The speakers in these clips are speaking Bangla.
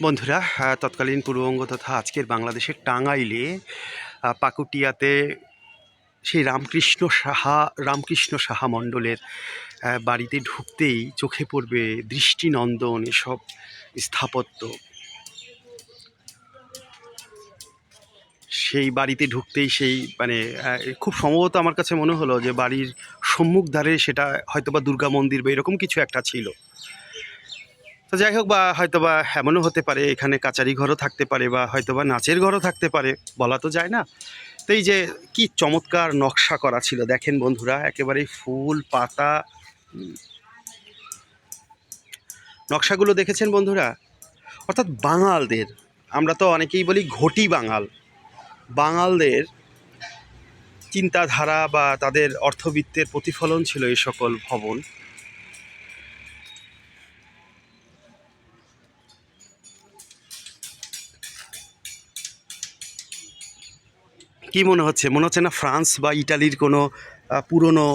বন্ধুরা তৎকালীন পূর্ববঙ্গ তথা আজকের বাংলাদেশের টাঙ্গাইলে পাকুটিয়াতে সেই রামকৃষ্ণ সাহা রামকৃষ্ণ সাহা মণ্ডলের বাড়িতে ঢুকতেই চোখে পড়বে দৃষ্টিনন্দন এসব স্থাপত্য। সেই বাড়িতে ঢুকতেই সেই মানে খুব সম্ভবত আমার কাছে মনে হলো যে বাড়ির সম্মুখ ধারে সেটা হয়তোবা দুর্গা মন্দির বা এরকম কিছু একটা ছিল। তো যাই হোক বা হয়তো বা এমনও হতে পারে, এখানে কাচারি ঘরও থাকতে পারে বা হয়তো বা নাচের ঘরও থাকতে পারে, বলা তো যায় না। তো এই যে কি চমৎকার নকশা করা ছিল, দেখেন বন্ধুরা একেবারে ফুল, পাতা নকশাগুলো দেখেছেন বন্ধুরা? অর্থাৎ বাঙালদের, আমরা তো অনেকেই বলি ঘটি বাঙাল, বাঙালদের চিন্তাধারা বা তাদের অর্থবিত্তের প্রতিফলন ছিল এই সকল ভবন। কি মনে হচ্ছে? মনে হচ্ছে না ফ্রান্স বা ইটালির কোনো পুরনো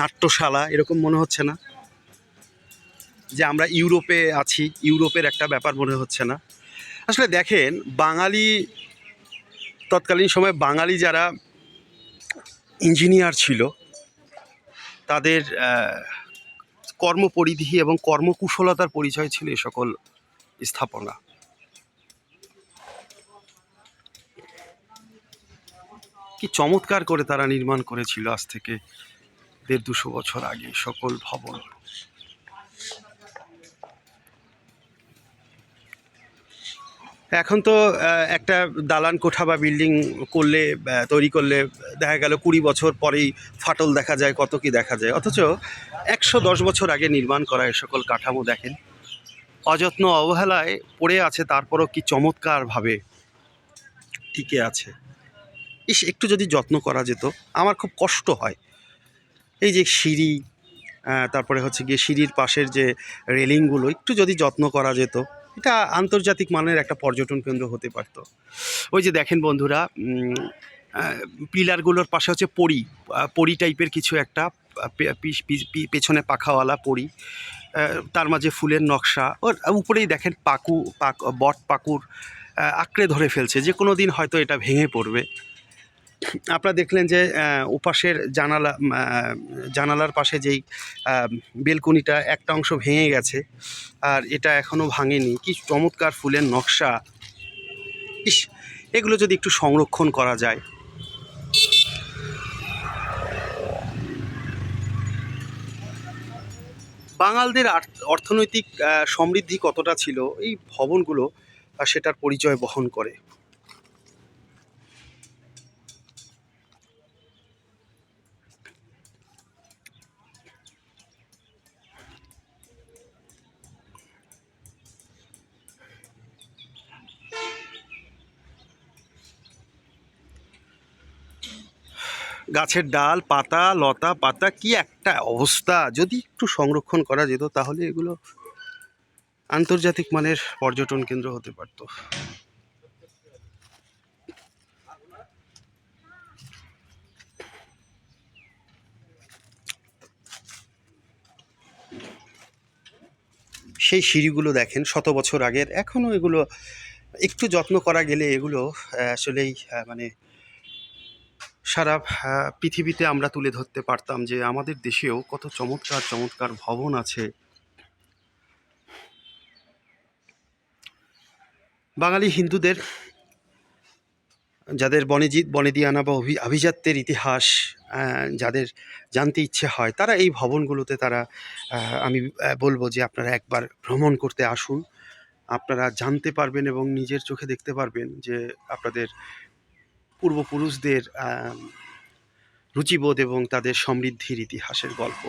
নাট্যশালা এরকম মনে হচ্ছে না? যে আমরা ইউরোপে আছি, ইউরোপের একটা ব্যাপার মনে হচ্ছে না। আসলে দেখেন, বাঙালি, তৎকালীন সময় বাঙালি যারা ইঞ্জিনিয়ার ছিল, তাদের কর্মপরিধি এবং কর্মকুশলতার পরিচয় ছিল এ সকল স্থাপনা। কি চমৎকার করে তারা নির্মাণ করেছিল আজ থেকে দেড় দুশো বছর আগে সকল ভবন। এখন তো একটা দালান কোঠা বা বিল্ডিং করলে তৈরি করলে দেখা গেল কুড়ি বছর পরেই ফাটল দেখা যায়, কত কি দেখা যায়। অথচ একশো দশ বছর আগে নির্মাণ করা এ সকল কাঠামো দেখেন। অযত্ন অবহেলায় পড়ে আছে, তারপরও কি চমৎকারভাবে টিকে আছে। ইস একটু যদি যত্ন করা যেত আমার খুব কষ্ট হয়। এই যে সিঁড়ি তারপরে হচ্ছে গিয়ে সিঁড়ির পাশের যে রেলিংগুলো একটু যদি যত্ন করা যেত এটা আন্তর্জাতিক মানের একটা পর্যটন কেন্দ্র হতে পারতো। ওই যে দেখেন বন্ধুরা পিলারগুলোর পাশে হচ্ছে পরি পরি টাইপের কিছু একটা পেছনে পাখাওয়ালা আহ, তার মাঝে ফুলের নকশা ওর উপরেই দেখেন পাকু পাক বট পাকুর আঁকড়ে ধরে ফেলছে। যে কোনো দিন হয়তো এটা ভেঙে পড়বে। আপনারা দেখলেন যে ওপাশের জানালা জানালার পাশে যেই বেলকনিটা একটা অংশ ভেঙে গেছে আর এটা এখনও ভাঙেনি। কি চমৎকার ফুলের নকশা। ইস, এগুলো যদি একটু সংরক্ষণ করা যায়। বাঙালদের অর্থনৈতিক সমৃদ্ধি কতটা ছিল, এই ভবনগুলো সেটার পরিচয় বহন করে। গাছের ডাল, পাতা, লতা, পাতা, কি একটা অবস্থা? যদি একটু সংরক্ষণ করা যেত তাহলে এগুলো আন্তর্জাতিক মানের পর্যটন কেন্দ্র হতে পারতো। সেই সিঁড়িগুলো দেখেন, শত বছর আগের। এখনও এগুলো, একটু যত্ন করা গেলে এগুলো আসলেই মানে সারা পৃথিবীতে আমরা তুলে ধরতে পারতাম যে আমাদের দেশেও কত চমৎকার চমৎকার ভবন আছে। বাঙালি হিন্দুদের, যাদের বনেজি, বনেদিয়ানা বা আভিজাত্যের ইতিহাস যাদের জানতে ইচ্ছে হয়, তারা এই ভবনগুলোতে তারা আমি বলব যে আপনারা একবার ভ্রমণ করতে আসুন। আপনারা জানতে পারবেন এবং নিজের চোখে দেখতে পারবেন যে আপনাদের পূর্বপুরুষদের রুচিবোধ এবং তাদের সমৃদ্ধির ইতিহাসের গল্প।